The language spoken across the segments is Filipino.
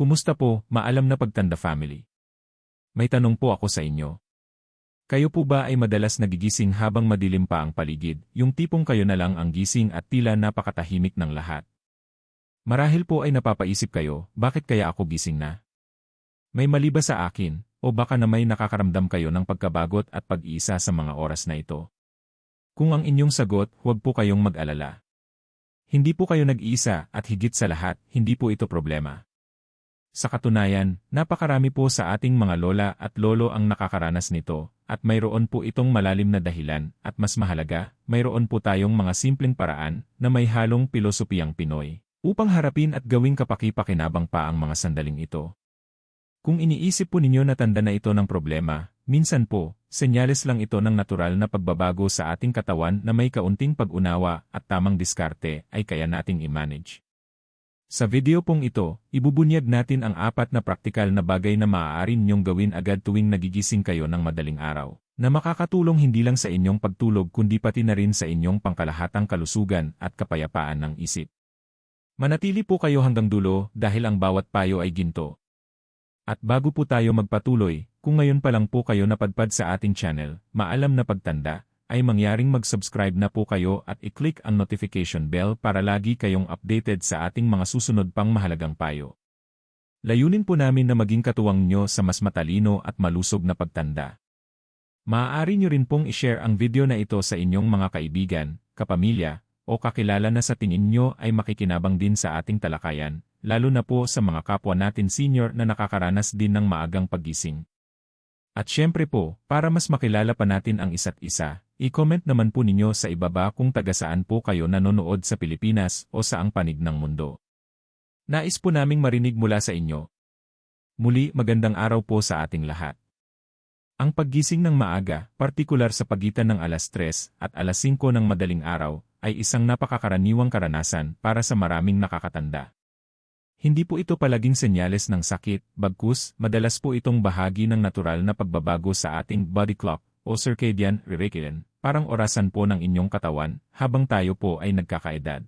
Kumusta po, maalam na pagtanda family? May tanong po ako sa inyo. Kayo po ba ay madalas nagigising habang madilim pa ang paligid, yung tipong kayo na lang ang gising at tila napakatahimik ng lahat? Marahil po ay napapaisip kayo, bakit kaya ako gising na? May mali ba sa akin, o baka na may nakakaramdam kayo ng pagkabagot at pag-iisa sa mga oras na ito? Kung ang inyong sagot, huwag po kayong mag-alala. Hindi po kayo nag-iisa at higit sa lahat, hindi po ito problema. Sa katunayan, napakarami po sa ating mga lola at lolo ang nakakaranas nito, at mayroon po itong malalim na dahilan, at mas mahalaga, mayroon po tayong mga simpleng paraan na may halong pilosopiyang Pinoy, upang harapin at gawing kapaki-pakinabang pa ang mga sandaling ito. Kung iniisip po ninyo na tanda na ito ng problema, minsan po, senyales lang ito ng natural na pagbabago sa ating katawan na may kaunting pag-unawa at tamang diskarte ay kaya nating i-manage. Sa video pong ito, ibubunyag natin ang apat na praktikal na bagay na maaari ninyong gawin agad tuwing nagigising kayo ng madaling araw, na makakatulong hindi lang sa inyong pagtulog kundi pati na rin sa inyong pangkalahatang kalusugan at kapayapaan ng isip. Manatili po kayo hanggang dulo dahil ang bawat payo ay ginto. At bago po tayo magpatuloy, kung ngayon pa lang po kayo napadpad sa ating channel, maalam na pagtanda, ay mangyaring mag-subscribe na po kayo at i-click ang notification bell para lagi kayong updated sa ating mga susunod pang mahalagang payo. Layunin po namin na maging katuwang nyo sa mas matalino at malusog na pagtanda. Maaari nyo rin pong i-share ang video na ito sa inyong mga kaibigan, kapamilya, o kakilala na sa tingin nyo ay makikinabang din sa ating talakayan, lalo na po sa mga kapwa natin senior na nakakaranas din ng maagang paggising. At syempre po, para mas makilala pa natin ang isa't isa, i-comment naman po ninyo sa ibaba kung taga saan po kayo nanonood sa Pilipinas o saang panig ng mundo. Nais po naming marinig mula sa inyo. Muli magandang araw po sa ating lahat. Ang paggising ng maaga, partikular sa pagitan ng alas 3 at alas 5 ng madaling araw, ay isang napakakaraniwang karanasan para sa maraming nakakatanda. Hindi po ito palaging senyales ng sakit, bagkus, madalas po itong bahagi ng natural na pagbabago sa ating body clock o circadian rhythm, parang orasan po ng inyong katawan habang tayo po ay nagkakaedad.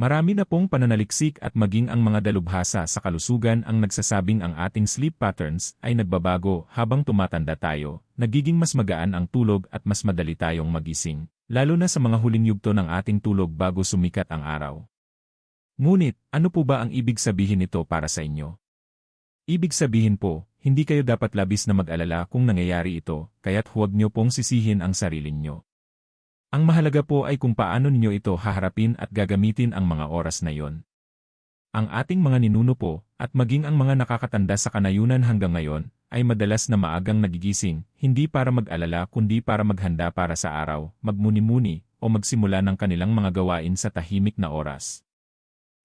Marami na pong pananaliksik at maging ang mga dalubhasa sa kalusugan ang nagsasabing ang ating sleep patterns ay nagbabago habang tumatanda tayo, nagiging mas magaan ang tulog at mas madali tayong magising, lalo na sa mga huling yugto ng ating tulog bago sumikat ang araw. Ngunit, ano po ba ang ibig sabihin nito para sa inyo? Ibig sabihin po, hindi kayo dapat labis na mag-alala kung nangyayari ito, kaya't huwag niyo pong sisihin ang sarili niyo. Ang mahalaga po ay kung paano ninyo ito haharapin at gagamitin ang mga oras na yon. Ang ating mga ninuno po, at maging ang mga nakakatanda sa kanayunan hanggang ngayon, ay madalas na maagang nagigising, hindi para mag-alala kundi para maghanda para sa araw, magmuni-muni, o magsimula ng kanilang mga gawain sa tahimik na oras.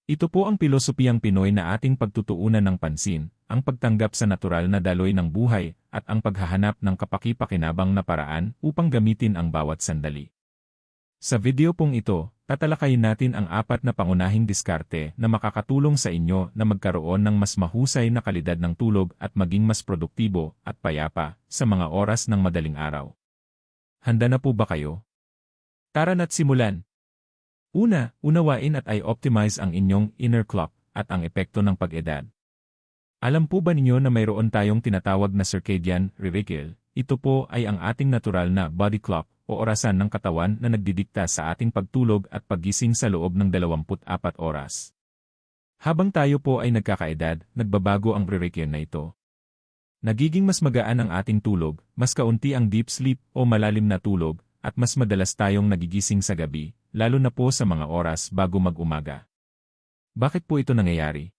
Ito po ang pilosopiyang Pinoy na ating pagtutuunan ng pansin, ang pagtanggap sa natural na daloy ng buhay, at ang paghahanap ng kapaki-pakinabang na paraan upang gamitin ang bawat sandali. Sa video pong ito, tatalakayin natin ang apat na pangunahing diskarte na makakatulong sa inyo na magkaroon ng mas mahusay na kalidad ng tulog at maging mas produktibo at payapa sa mga oras ng madaling araw. Handa na po ba kayo? Tara na't simulan! Una, unawain at i-optimize ang inyong inner clock at ang epekto ng pag-edad. Alam po ba ninyo na mayroon tayong tinatawag na circadian rhythm? Ito po ay ang ating natural na body clock o orasan ng katawan na nagdidikta sa ating pagtulog at paggising sa loob ng 24 oras. Habang tayo po ay nagkakaedad, nagbabago ang rhythm na ito. Nagiging mas magaan ang ating tulog, mas kaunti ang deep sleep o malalim na tulog, at mas madalas tayong nagigising sa gabi, lalo na po sa mga oras bago mag-umaga. Bakit po ito nangyayari?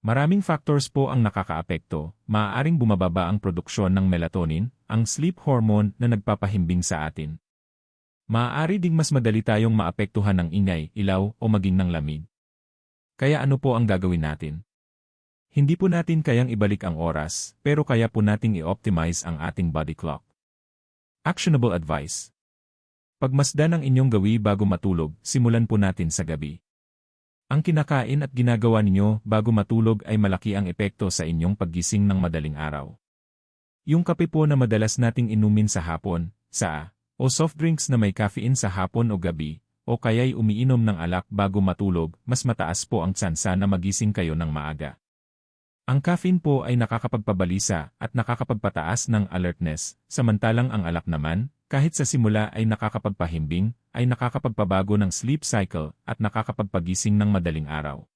Maraming factors po ang nakakaapekto, maaaring bumababa ang produksyon ng melatonin, ang sleep hormone na nagpapahimbing sa atin. Maaari ding mas madali tayong maapektuhan ng ingay, ilaw o maging ng lamig. Kaya ano po ang gagawin natin? Hindi po natin kayang ibalik ang oras, pero kaya po nating i-optimize ang ating body clock. Actionable advice Pagmasdan ang inyong gawi bago matulog, simulan po natin sa gabi. Ang kinakain at ginagawa ninyo bago matulog ay malaki ang epekto sa inyong paggising ng madaling araw. Yung kape po na madalas nating inumin sa hapon, sa o soft drinks na may caffeine sa hapon o gabi, o kaya'y umiinom ng alak bago matulog, mas mataas po ang tsansa na magising kayo ng maaga. Ang caffeine po ay nakakapagpabalisa at nakakapagpataas ng alertness, samantalang ang alak naman, kahit sa simula ay nakakapagpahimbing, ay nakakapagpabago ng sleep cycle at nakakapagpagising ng madaling araw.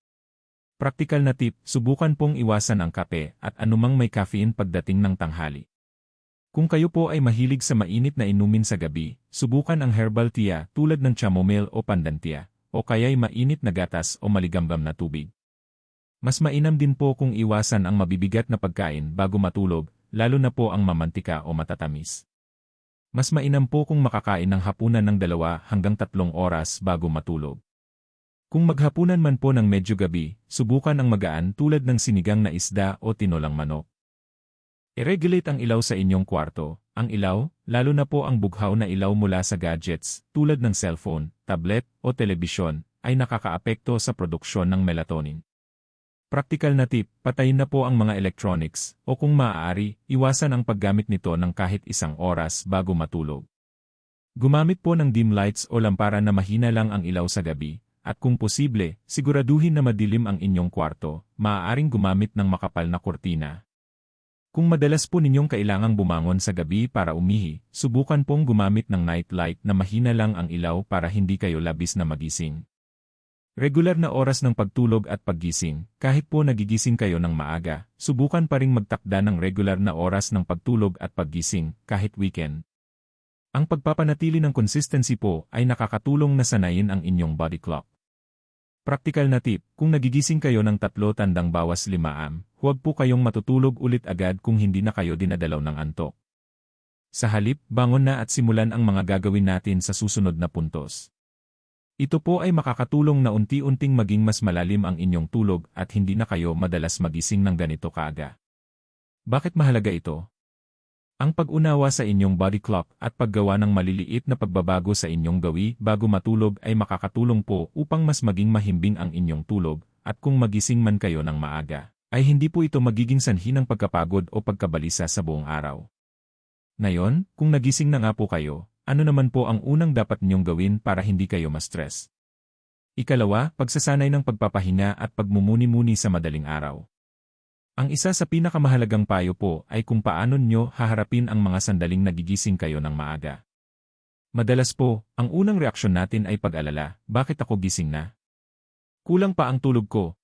Praktikal na tip, subukan pong iwasan ang kape at anumang may caffeine pagdating ng tanghali. Kung kayo po ay mahilig sa mainit na inumin sa gabi, subukan ang herbal tea tulad ng chamomile o pandantia, o kaya'y mainit na gatas o maligambam na tubig. Mas mainam din po kung iwasan ang mabibigat na pagkain bago matulog, lalo na po ang mamantika o matatamis. Mas mainam po kung makakain ng hapunan ng dalawa hanggang tatlong oras bago matulog. Kung maghapunan man po ng medyo gabi, subukan ang magaan tulad ng sinigang na isda o tinolang manok. I-regulate ang ilaw sa inyong kwarto. Ang ilaw, lalo na po ang bughaw na ilaw mula sa gadgets, tulad ng cellphone, tablet, o telebisyon, ay nakakaapekto sa produksyon ng melatonin. Praktikal na tip, patayin na po ang mga electronics, o kung maaari, iwasan ang paggamit nito ng kahit isang oras bago matulog. Gumamit po ng dim lights o lampara na mahina lang ang ilaw sa gabi, at kung posible, siguraduhin na madilim ang inyong kwarto, maaaring gumamit ng makapal na kurtina. Kung madalas po ninyong kailangang bumangon sa gabi para umihi, subukan pong gumamit ng night light na mahina lang ang ilaw para hindi kayo labis na magising. Regular na oras ng pagtulog at paggising, kahit po nagigising kayo ng maaga, subukan pa ring magtakda ng regular na oras ng pagtulog at paggising, kahit weekend. Ang pagpapanatili ng consistency po ay nakakatulong na sanayin ang inyong body clock. Praktikal na tip, kung nagigising kayo ng tatlo tandang bawas limaam, huwag po kayong matutulog ulit agad kung hindi na kayo dinadalaw ng antok. Sa halip, bangon na at simulan ang mga gagawin natin sa susunod na puntos. Ito po ay makakatulong na unti-unting maging mas malalim ang inyong tulog at hindi na kayo madalas magising ng ganito kaaga. Bakit mahalaga ito? Ang pag-unawa sa inyong body clock at paggawa ng maliliit na pagbabago sa inyong gawi bago matulog ay makakatulong po upang mas maging mahimbing ang inyong tulog at kung magising man kayo ng maaga, ay hindi po ito magiging sanhi ng pagkapagod o pagkabalisa sa buong araw. Ngayon, kung nagising na nga po kayo, ano naman po ang unang dapat ninyong gawin para hindi kayo ma-stress? Ikalawa, pagsasanay ng pagpapahinga at pagmumuni-muni sa madaling araw. Ang isa sa pinakamahalagang payo po ay kung paano nyo haharapin ang mga sandaling nagigising kayo ng maaga. Madalas po, ang unang reaksyon natin ay pag-alala, bakit ako gising na? Kulang pa ang tulog ko.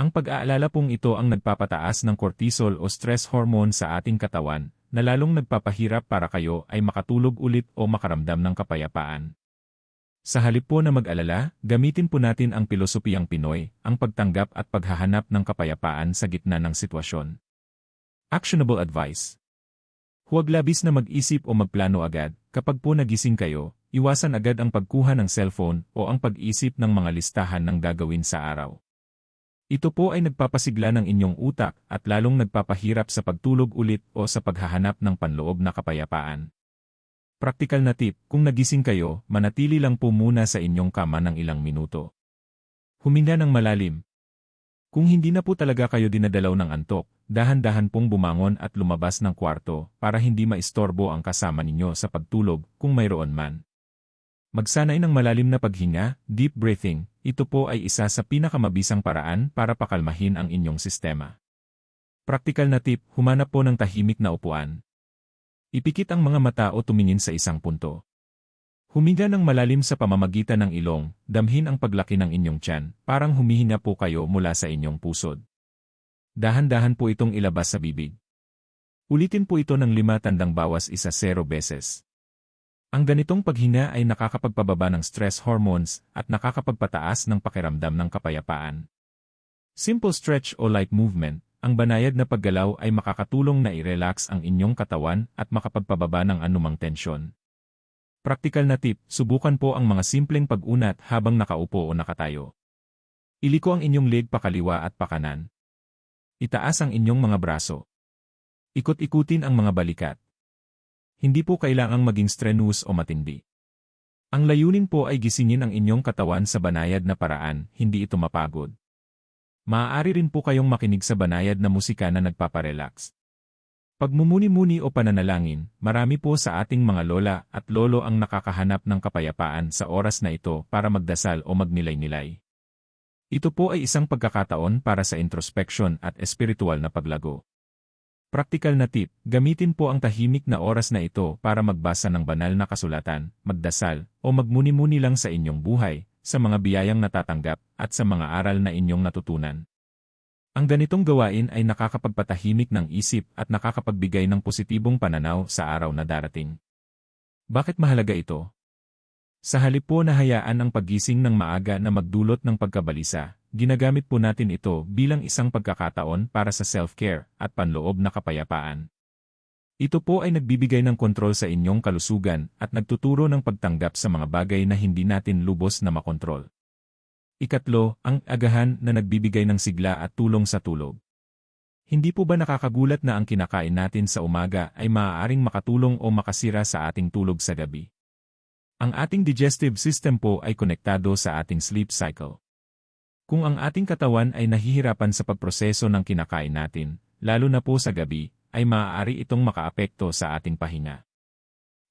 Ang pag-aalala pong ito ang nagpapataas ng cortisol o stress hormone sa ating katawan, na lalong nagpapahirap para kayo ay makatulog ulit o makaramdam ng kapayapaan. Sa halip po na mag-alala, gamitin po natin ang pilosopiyang Pinoy, ang pagtanggap at paghahanap ng kapayapaan sa gitna ng sitwasyon. Actionable advice Huwag labis na mag-isip o magplano agad, kapag po nagising kayo, iwasan agad ang pagkuha ng cellphone o ang pag-isip ng mga listahan ng gagawin sa araw. Ito po ay nagpapasigla ng inyong utak at lalong nagpapahirap sa pagtulog ulit o sa paghahanap ng panloob na kapayapaan. Praktikal na tip, kung nagising kayo, manatili lang po muna sa inyong kama ng ilang minuto. Huminga ng malalim. Kung hindi na po talaga kayo dinadalaw ng antok, dahan-dahan pong bumangon at lumabas ng kwarto para hindi maistorbo ang kasama ninyo sa pagtulog kung mayroon man. Magsanay ng malalim na paghinga, deep breathing, ito po ay isa sa pinakamabisang paraan para pakalmahin ang inyong sistema. Praktikal na tip, humanap po ng tahimik na upuan. Ipikit ang mga mata o tumingin sa isang punto. Huminga ng malalim sa pamamagitan ng ilong, damhin ang paglaki ng inyong tiyan, parang humihinga po kayo mula sa inyong pusod. Dahan-dahan po itong ilabas sa bibig. Ulitin po ito ng lima tandang bawas isa zero beses. Ang ganitong paghinga ay nakakapagpababa ng stress hormones at nakakapagpataas ng pakiramdam ng kapayapaan. Simple stretch o light movement, ang banayad na paggalaw ay makakatulong na i-relax ang inyong katawan at makapagpababa ng anumang tensyon. Praktikal na tip, subukan po ang mga simpleng pag-unat habang nakaupo o nakatayo. Iliko ang inyong leg pakaliwa at pakanan. Itaas ang inyong mga braso. Ikot-ikutin ang mga balikat. Hindi po kailangang maging strenuous o matindi. Ang layunin po ay gisingin ang inyong katawan sa banayad na paraan, hindi ito mapagod. Maaari rin po kayong makinig sa banayad na musika na nagpaparelax. Pagmumuni-muni o pananalangin, marami po sa ating mga lola at lolo ang nakakahanap ng kapayapaan sa oras na ito para magdasal o magnilay-nilay. Ito po ay isang pagkakataon para sa introspection at espiritual na paglago. Praktikal na tip, gamitin po ang tahimik na oras na ito para magbasa ng banal na kasulatan, magdasal, o magmuni-muni lang sa inyong buhay, sa mga biyayang natatanggap, at sa mga aral na inyong natutunan. Ang ganitong gawain ay nakakapagpatahimik ng isip at nakakapagbigay ng positibong pananaw sa araw na darating. Bakit mahalaga ito? Sa halip po na hayaan ang paggising ng maaga na magdulot ng pagkabalisa, ginagamit po natin ito bilang isang pagkakataon para sa self-care at panloob na kapayapaan. Ito po ay nagbibigay ng kontrol sa inyong kalusugan at nagtuturo ng pagtanggap sa mga bagay na hindi natin lubos na makontrol. Ikatlo, ang agahan na nagbibigay ng sigla at tulong sa tulog. Hindi po ba nakakagulat na ang kinakain natin sa umaga ay maaaring makatulong o makasira sa ating tulog sa gabi? Ang ating digestive system po ay konektado sa ating sleep cycle. Kung ang ating katawan ay nahihirapan sa pagproseso ng kinakain natin, lalo na po sa gabi, ay maaari itong makaapekto sa ating pahinga.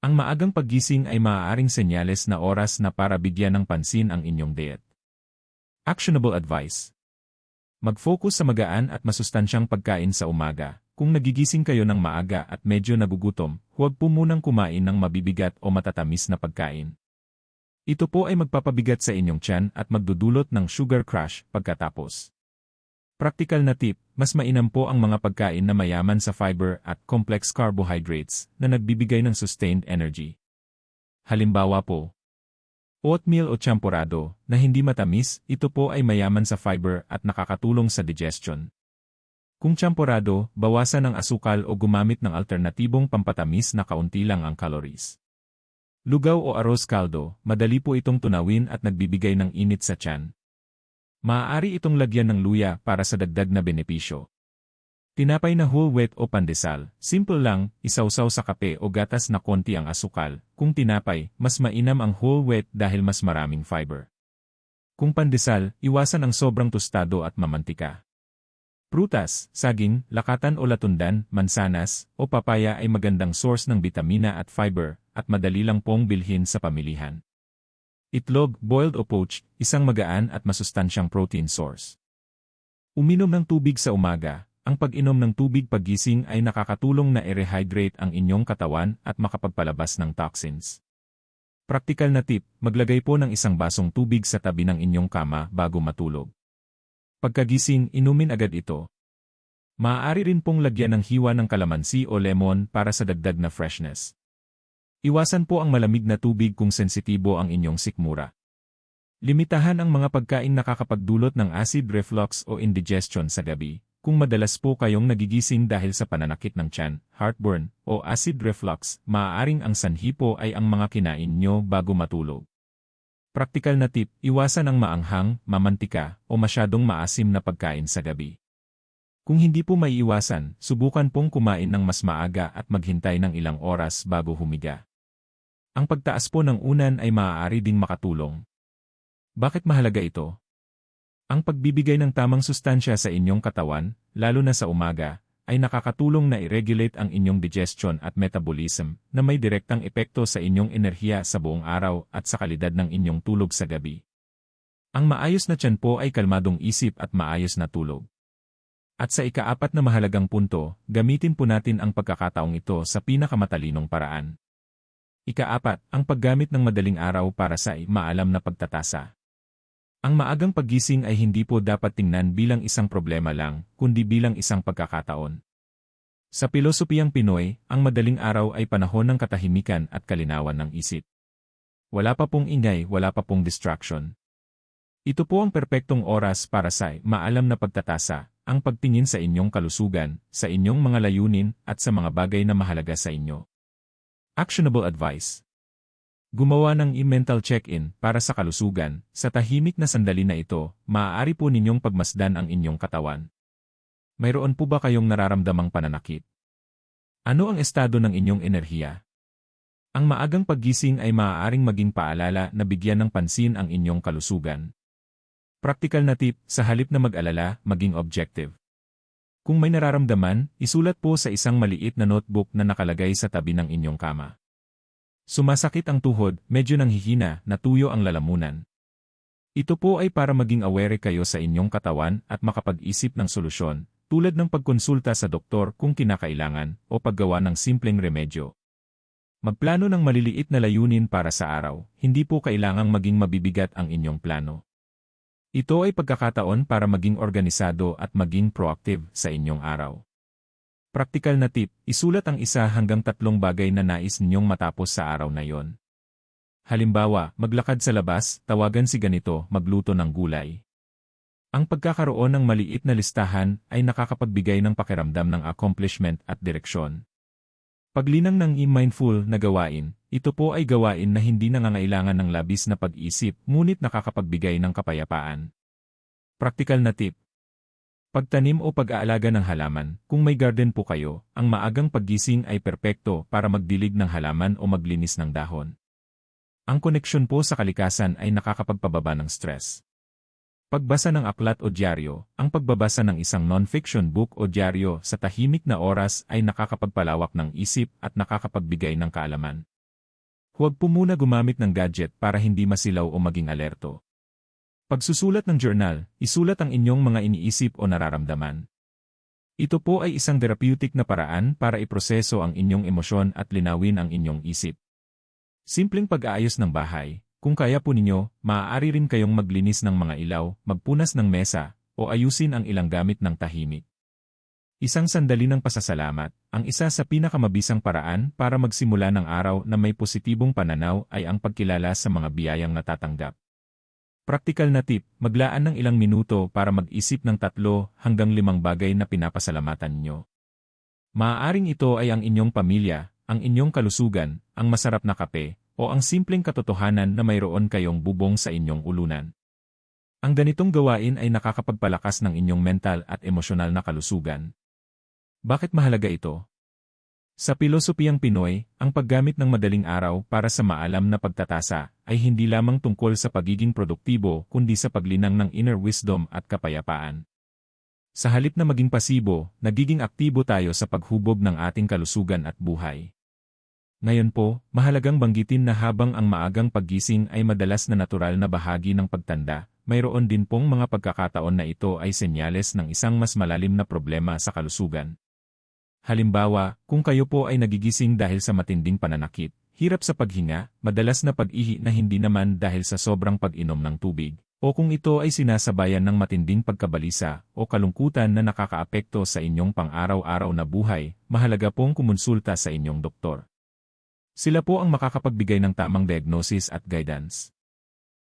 Ang maagang paggising ay maaaring senyales na oras na para bigyan ng pansin ang inyong diet. Actionable advice Mag-focus sa magaan at masustansyang pagkain sa umaga, kung nagigising kayo ng maaga at medyo nagugutom, huwag po munang kumain ng mabibigat o matatamis na pagkain. Ito po ay magpapabigat sa inyong tiyan at magdudulot ng sugar crash pagkatapos. Praktikal na tip, mas mainam po ang mga pagkain na mayaman sa fiber at complex carbohydrates na nagbibigay ng sustained energy. Halimbawa po, oatmeal o champurado na hindi matamis, ito po ay mayaman sa fiber at nakakatulong sa digestion. Kung tsamporado, bawasan ang asukal o gumamit ng alternatibong pampatamis na kaunti lang ang calories. Lugaw o arroz caldo, madali po itong tunawin at nagbibigay ng init sa tiyan. Maaari itong lagyan ng luya para sa dagdag na benepisyo. Tinapay na whole wheat o pandesal, simple lang, isawsaw sa kape o gatas na konti ang asukal. Kung tinapay, mas mainam ang whole wheat dahil mas maraming fiber. Kung pandesal, iwasan ang sobrang tostado at mamantika. Prutas, saging, lakatan o latundan, mansanas, o papaya ay magandang source ng bitamina at fiber, at madali lang pong bilhin sa pamilihan. Itlog, boiled o poached, isang magaan at masustansyang protein source. Uminom ng tubig sa umaga, ang pag-inom ng tubig paggising ay nakakatulong na i-rehydrate ang inyong katawan at makapagpalabas ng toxins. Praktikal na tip, maglagay po ng isang basong tubig sa tabi ng inyong kama bago matulog. Pagkagising, inumin agad ito. Maaari rin pong lagyan ng hiwa ng kalamansi o lemon para sa dagdag na freshness. Iwasan po ang malamig na tubig kung sensitibo ang inyong sikmura. Limitahan ang mga pagkain nakakapagdulot ng acid reflux o indigestion sa gabi, kung madalas po kayong nagigising dahil sa pananakit ng tiyan, heartburn, o acid reflux, maaaring ang sanhi po ay ang mga kinain nyo bago matulog. Praktikal na tip, iwasan ang maanghang, mamantika, o masyadong maasim na pagkain sa gabi. Kung hindi po maiiwasan, subukan pong kumain ng mas maaga at maghintay ng ilang oras bago humiga. Ang pagtaas po ng unan ay maaari ding makatulong. Bakit mahalaga ito? Ang pagbibigay ng tamang sustansya sa inyong katawan, lalo na sa umaga, ay nakakatulong na i-regulate ang inyong digestion at metabolism na may direktang epekto sa inyong enerhiya sa buong araw at sa kalidad ng inyong tulog sa gabi. Ang maayos na tiyan po ay kalmadong isip at maayos na tulog. At sa ikaapat na mahalagang punto, gamitin po natin ang pagkakataong ito sa pinakamatalinong paraan. Ikaapat, ang paggamit ng madaling araw para sa maalam na pagtatasa. Ang maagang paggising ay hindi po dapat tingnan bilang isang problema lang, kundi bilang isang pagkakataon. Sa pilosopiyang Pinoy, ang madaling araw ay panahon ng katahimikan at kalinawan ng isip. Wala pa pong ingay, wala pa pong distraction. Ito po ang perpektong oras para sa maalam na pagtatasa, ang pagtingin sa inyong kalusugan, sa inyong mga layunin, at sa mga bagay na mahalaga sa inyo. Actionable advice Gumawa ng e-mental check-in para sa kalusugan. Sa tahimik na sandali na ito, maaari po ninyong pagmasdan ang inyong katawan. Mayroon po ba kayong nararamdamang pananakit? Ano ang estado ng inyong enerhiya? Ang maagang paggising ay maaaring maging paalala na bigyan ng pansin ang inyong kalusugan. Praktikal na tip, sa halip na mag-alala, maging objective. Kung may nararamdaman, isulat po sa isang maliit na notebook na nakalagay sa tabi ng inyong kama. Sumasakit ang tuhod, medyo nanghihina, natuyo ang lalamunan. Ito po ay para maging aware kayo sa inyong katawan at makapag-isip ng solusyon, tulad ng pagkonsulta sa doktor kung kinakailangan o paggawa ng simpleng remedyo. Magplano ng maliliit na layunin para sa araw, hindi po kailangang maging mabibigat ang inyong plano. Ito ay pagkakataon para maging organisado at maging proactive sa inyong araw. Praktikal na tip, isulat ang isa hanggang tatlong bagay na nais ninyong matapos sa araw na yon. Halimbawa, maglakad sa labas, tawagan si ganito, magluto ng gulay. Ang pagkakaroon ng maliit na listahan ay nakakapagbigay ng pakiramdam ng accomplishment at direksyon. Paglinang ng i-mindful na gawain, ito po ay gawain na hindi nangangailangan ng labis na pag-isip ngunit nakakapagbigay ng kapayapaan. Praktikal na tip. Pagtanim o pag-aalaga ng halaman, kung may garden po kayo, ang maagang paggising ay perpekto para magdilig ng halaman o maglinis ng dahon. Ang koneksyon po sa kalikasan ay nakakapagpababa ng stress. Pagbasa ng aklat o dyaryo, ang pagbabasa ng isang non-fiction book o dyaryo sa tahimik na oras ay nakakapagpalawak ng isip at nakakapagbigay ng kaalaman. Huwag po muna gumamit ng gadget para hindi masilaw o maging alerto. Pagsusulat ng journal, isulat ang inyong mga iniisip o nararamdaman. Ito po ay isang therapeutic na paraan para iproseso ang inyong emosyon at linawin ang inyong isip. Simpleng pag-aayos ng bahay. Kung kaya po ninyo, maaari rin kayong maglinis ng mga ilaw, magpunas ng mesa, o ayusin ang ilang gamit ng tahimik. Isang sandali ng pasasalamat, ang isa sa pinakamabisang paraan para magsimula ng araw na may positibong pananaw ay ang pagkilala sa mga biyayang natatanggap. Praktikal na tip, maglaan ng ilang minuto para mag-isip ng tatlo hanggang limang bagay na pinapasalamatan nyo. Maaaring ito ay ang inyong pamilya, ang inyong kalusugan, ang masarap na kape, o ang simpleng katotohanan na mayroon kayong bubong sa inyong ulunan. Ang ganitong gawain ay nakakapagpalakas ng inyong mental at emosyonal na kalusugan. Bakit mahalaga ito? Sa pilosopiyang Pinoy, ang paggamit ng madaling araw para sa maalam na pagtatasa ay hindi lamang tungkol sa pagiging produktibo kundi sa paglinang ng inner wisdom at kapayapaan. Sa halip na maging pasibo, nagiging aktibo tayo sa paghubog ng ating kalusugan at buhay. Ngayon po, mahalagang banggitin na habang ang maagang paggising ay madalas na natural na bahagi ng pagtanda, mayroon din pong mga pagkakataon na ito ay senyales ng isang mas malalim na problema sa kalusugan. Halimbawa, kung kayo po ay nagigising dahil sa matinding pananakit, hirap sa paghinga, madalas na pag-ihi na hindi naman dahil sa sobrang pag-inom ng tubig, o kung ito ay sinasabayan ng matinding pagkabalisa o kalungkutan na nakakaapekto sa inyong pang-araw-araw na buhay, mahalaga pong kumonsulta sa inyong doktor. Sila po ang makakapagbigay ng tamang diagnosis at guidance.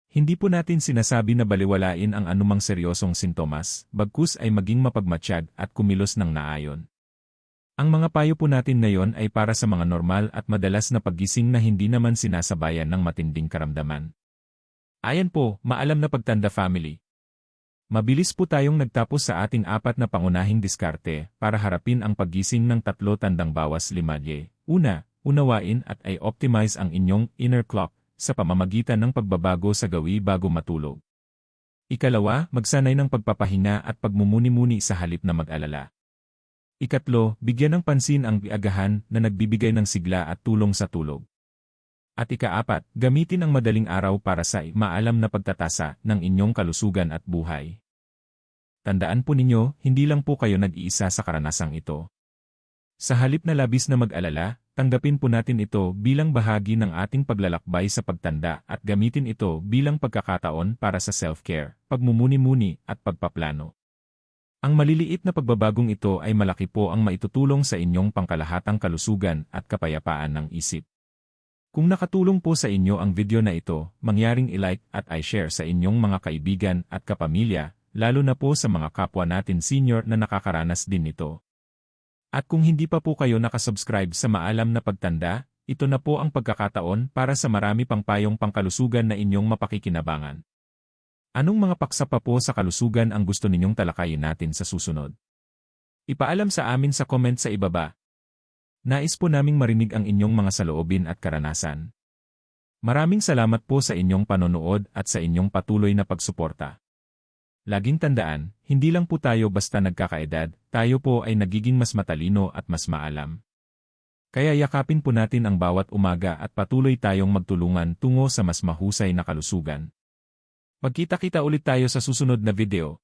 Hindi po natin sinasabi na baliwalain ang anumang seryosong sintomas, bagkus ay maging mapagmatsyag at kumilos ng naayon. Ang mga payo po natin ngayon ay para sa mga normal at madalas na paggising na hindi naman sinasabayan ng matinding karamdaman. Ayan po, maalam na pagtanda family. Mabilis po tayong nagtapos sa ating apat na pangunahing diskarte para harapin ang paggising ng tatlo tandang bawas limadye. Una, unawain at ay optimize ang inyong inner clock sa pamamagitan ng pagbabago sa gawi bago matulog. Ikalawa, magsanay ng pagpapahinga at pagmumuni-muni sa halip na mag-alala. Ikatlo, bigyan ng pansin ang biagahan na nagbibigay ng sigla at tulong sa tulog. At ikaapat, gamitin ang madaling araw para sa maalam na pagtatasa ng inyong kalusugan at buhay. Tandaan po ninyo, hindi lang po kayo nag-iisa sa karanasang ito. Sa halip na labis na mag-alala, tanggapin po natin ito bilang bahagi ng ating paglalakbay sa pagtanda at gamitin ito bilang pagkakataon para sa self-care, pagmumuni-muni at pagpaplano. Ang maliliit na pagbabagong ito ay malaki po ang maitutulong sa inyong pangkalahatang kalusugan at kapayapaan ng isip. Kung nakatulong po sa inyo ang video na ito, mangyaring i-like at i-share sa inyong mga kaibigan at kapamilya, lalo na po sa mga kapwa natin senior na nakakaranas din nito. At kung hindi pa po kayo nakasubscribe sa Maalam na Pagtanda, ito na po ang pagkakataon para sa marami pang payong pangkalusugan na inyong mapakikinabangan. Anong mga paksa pa po sa kalusugan ang gusto ninyong talakayin natin sa susunod? Ipaalam sa amin sa comment sa ibaba. Nais po naming marinig ang inyong mga saloobin at karanasan. Maraming salamat po sa inyong panonood at sa inyong patuloy na pagsuporta. Laging tandaan, hindi lang po tayo basta nagkakaedad, tayo po ay nagiging mas matalino at mas maalam. Kaya yakapin po natin ang bawat umaga at patuloy tayong magtulungan tungo sa mas mahusay na kalusugan. Magkita-kita ulit tayo sa susunod na video.